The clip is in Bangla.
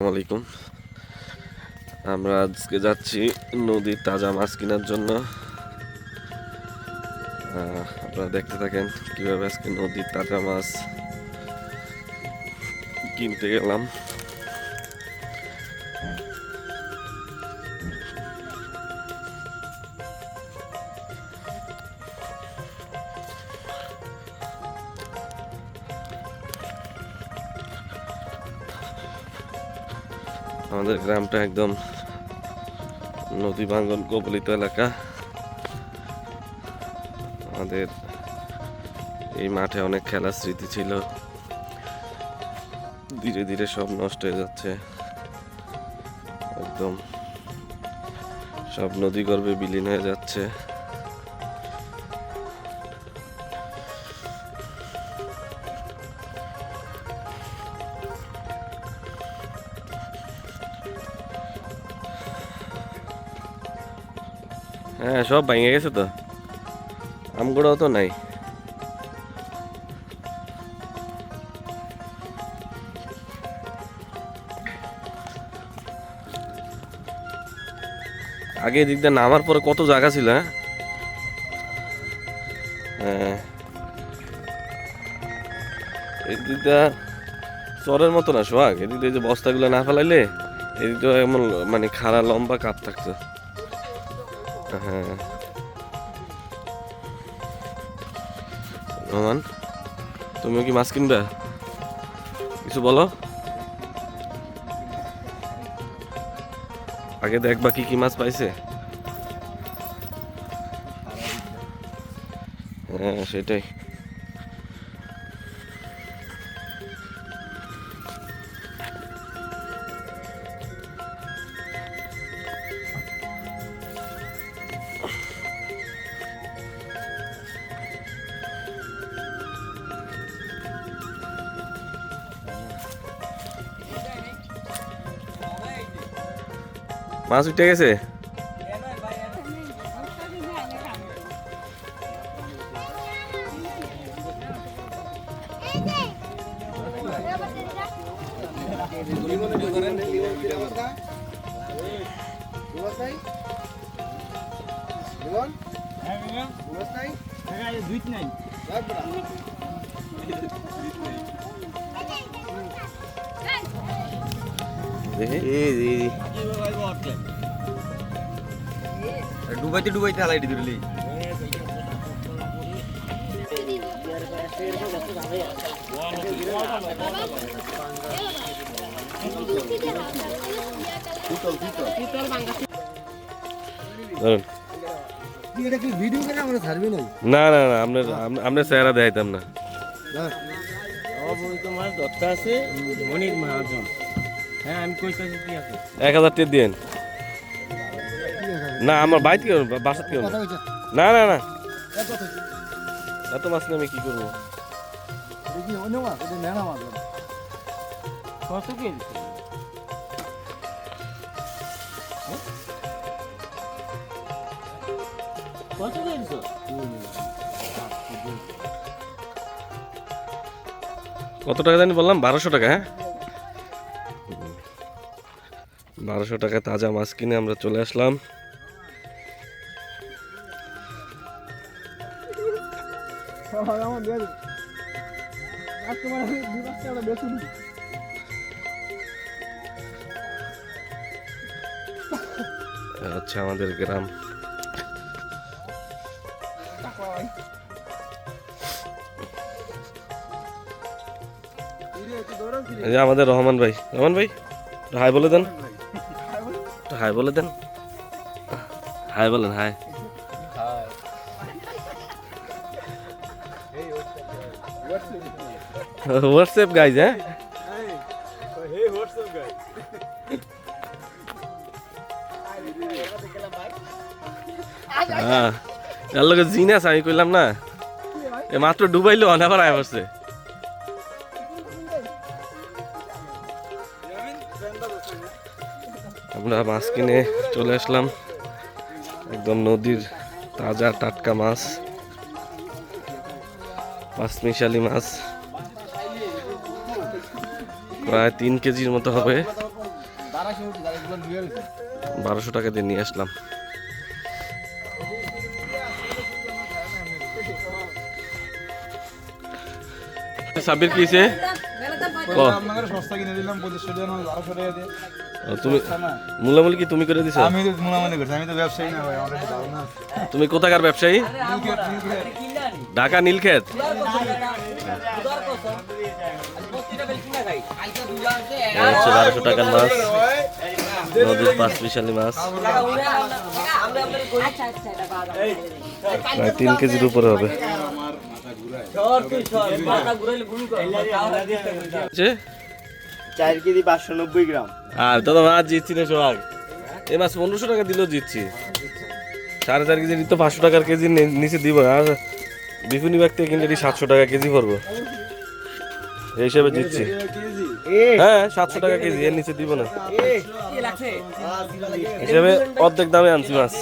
আলাইকুম। আমরা আজকে যাচ্ছি নদীর তাজা মাছ কেনার জন্য। আপনারা দেখতে থাকেন কীভাবে আজকে নদীর তাজা মাছ কিনতে গেলাম। আমাদের গ্রামটা একদম নদী ভাঙ্গন কবলিত এলাকা। আমাদের এই মাঠে অনেক খেলার স্মৃতি ছিল। ধীরে ধীরে সব নষ্ট হয়ে যাচ্ছে। একদম সব নদী গর্ভে বিলীন হয়ে যাচ্ছে। হ্যাঁ সব ভেঙে গেছে তো। আমগুড়াও তো নাই। আগে এদিক দিয়ে নামার পরে কত জায়গা ছিল হ্যাঁ? হ্যাঁ। এদিক দিয়ে চরের মতো না সোহাগ। এদিক দিয়ে যে বস্তাগুলো না ফেলাইলে এদিক দিয়ে এমন মানে খাড়া, লম্বা কাপ থাকতো। হ্যাঁ। রোমান তুমিও কি মাছ কিনবে? কিছু বলো। আগে দেখবা কি কি মাছ পাইছে। হ্যাঁ সেটাই। মাছ উঠে গেছে? দেখি ডুবাইতে ডুবাইতে হালাই দিলি না না আপনার আপনার চেহারা দেখাইতাম না। মাছ আছে মনির মহাজন। এক হাজার টিপ দিন না আমার বাইক কেউ বাসাত কেউ না। না না এত মাছ নিয়ে আমি কি করব? কত কেজি? কত কেজি কত টাকা জানি বললাম? বারোশো টাকা হ্যাঁ? বারোশো টাকা তাজা মাছ কিনে আমরা চলে আসলাম। হচ্ছে আমাদের গ্রাম। আমাদের রহমান ভাই। রহমান ভাই হাই বলে দেন। একটু হাই বলে দেন। হাই বলেন, হাই। হোয়াটসঅ্যাপ গাইজ হ্যাঁ? হ্যাঁ। জিনাস আমি কইলাম না। এ মাত্র ডুবাইলো, অনাবার আয় পড়ছে আমরা মাছ কিনে চলে আসলাম একদম নদীর তাজা টাটকা মাছ পাঁচ মিশালি মাছ প্রায় তিন কেজির মতো হবে বারাশি টাকা দিয়ে নিয়ে আসলাম সাবির কিছে সস্তা কিনে দিলাম টাকা তুমি না মূলামূলি কি তুমি করে দিছো? আমি তো করছি আমি তো ব্যবসায়ী না ভাই আমার ধারণা আছে তুমি কোথাকার ব্যবসায়ী। ঢাকা নীলক্ষেত। হচ্ছে বারোশো টাকার মাছ নদীর পাঁচ বিশালি মাছ। প্রায় তিন কেজির উপরে হবে? চার কেজি পাঁচশো নব্বই গ্রাম। আর দাদা মাছ জিতছি না সোহাগ এই মাছ পনেরোশো টাকা দিলেও জিতছি। সাড়ে চার কেজি তো পাঁচশো টাকার কেজি নিচে দিব আর বিপুনি ব্যাগ থেকে কিনলে সাতশো টাকা কেজি পড়ব। এই হিসাবে জিতছি। হ্যাঁ সাতশো টাকা কেজি, এর নিচে দিব না। হিসাবে অর্ধেক দামে আনছি মাছ।